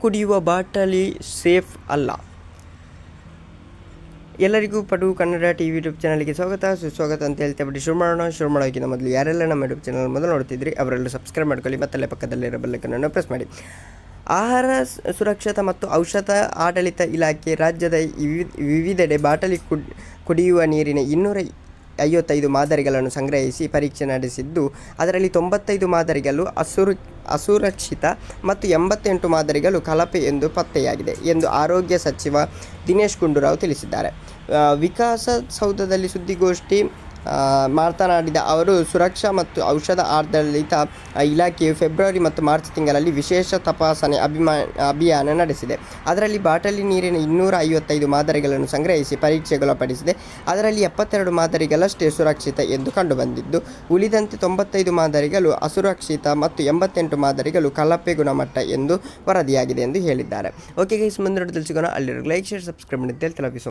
ಕುಡಿಯುವ ಬಾಟಲಿ ಸೇಫ್ ಅಲ್ಲ. ಎಲ್ಲರಿಗೂ Padu Kannada T V YouTube ಚಾನಲ್ಗೆ ಸ್ವಾಗತ, ಸುಸ್ವಾಗತ ಅಂತ ಹೇಳ್ತಾ ಬಿಟ್ಟು ಶುರು ಮಾಡೋಣ. ಶುರು ಮಾಡೋಕ್ಕಿಂತ ಮೊದಲು ಯಾರೆಲ್ಲ ನಮ್ಮ ಯೂಟ್ಯೂಬ್ ಚಾನಲ್ ಮೊದಲು ನೋಡ್ತಿದ್ರಿ, ಅವರೆಲ್ಲ ಸಬ್ಸ್ಕ್ರೈಬ್ ಮಾಡ್ಕೊಳ್ಳಿ, ಮತ್ತಲ್ಲೇ ಪಕ್ಕದಲ್ಲಿರೋ ಬೆಲ್ಲಕ್ಕನ್ನು ಪ್ರೆಸ್ ಮಾಡಿ. ಆಹಾರ ಸುರಕ್ಷತಾ ಮತ್ತು ಔಷಧ ಆಡಳಿತ ಇಲಾಖೆ ರಾಜ್ಯದ ವಿವಿ- ವಿವಿಧೆಡೆ ಬಾಟಲಿ ಕುಡಿಯುವ ನೀರಿನ ಇನ್ನೂರ ಐವತ್ತೈದು ಮಾದರಿಗಳನ್ನು ಸಂಗ್ರಹಿಸಿ ಪರೀಕ್ಷೆ ನಡೆಸಿದ್ದು, ಅದರಲ್ಲಿ ತೊಂಬತ್ತೈದು ಮಾದರಿಗಳು ಅಸುರು ಅಸುರಕ್ಷಿತ ಮತ್ತು ಎಂಬತ್ತೆಂಟು ಮಾದರಿಗಳು ಕಲಪೆ ಎಂದು ಪತ್ತೆಯಾಗಿದೆ ಎಂದು ಆರೋಗ್ಯ ಸಚಿವ ದಿನೇಶ್ ಗುಂಡೂರಾವ್ ತಿಳಿಸಿದ್ದಾರೆ. ವಿಕಾಸಸೌಧದಲ್ಲಿ ಸುದ್ದಿಗೋಷ್ಠಿ ಮಾತನಾಡಿದ ಅವರು, ಸುರಕ್ಷಾ ಮತ್ತು ಔಷಧ ಆಡಳಿತ ಇಲಾಖೆಯು ಫೆಬ್ರವರಿ ಮತ್ತು ಮಾರ್ಚ್ ತಿಂಗಳಲ್ಲಿ ವಿಶೇಷ ತಪಾಸಣೆ ಅಭಿಮಾ, ಅಭಿಯಾನ ನಡೆಸಿದೆ. ಅದರಲ್ಲಿ ಬಾಟಲಿ ನೀರಿನ ಇನ್ನೂರ ಐವತ್ತೈದು ಮಾದರಿಗಳನ್ನು ಸಂಗ್ರಹಿಸಿ ಪರೀಕ್ಷೆಗೊಳಪಡಿಸಿದೆ. ಅದರಲ್ಲಿ ಎಪ್ಪತ್ತೆರಡು ಮಾದರಿಗಳಷ್ಟೇ ಸುರಕ್ಷಿತ ಎಂದು ಕಂಡುಬಂದಿದ್ದು, ಉಳಿದಂತೆ ತೊಂಬತ್ತೈದು ಮಾದರಿಗಳು ಅಸುರಕ್ಷಿತ ಮತ್ತು ಎಂಬತ್ತೆಂಟು ಮಾದರಿಗಳು ಕಳಪೆ ಗುಣಮಟ್ಟ ಎಂದು ವರದಿಯಾಗಿದೆ ಎಂದು ಹೇಳಿದ್ದಾರೆ. ಓಕೆ ಗೈಸ್ ಮುಂದಿನ ತಿಳಿಸಿಕೊಂಡು ಅಲ್ಲಿರೋ ಲೈಕ್ ಶೇರ್ ಸಬ್ಸ್ಕ್ರೈಬ್ ಮಾಡಿ ಅಂತ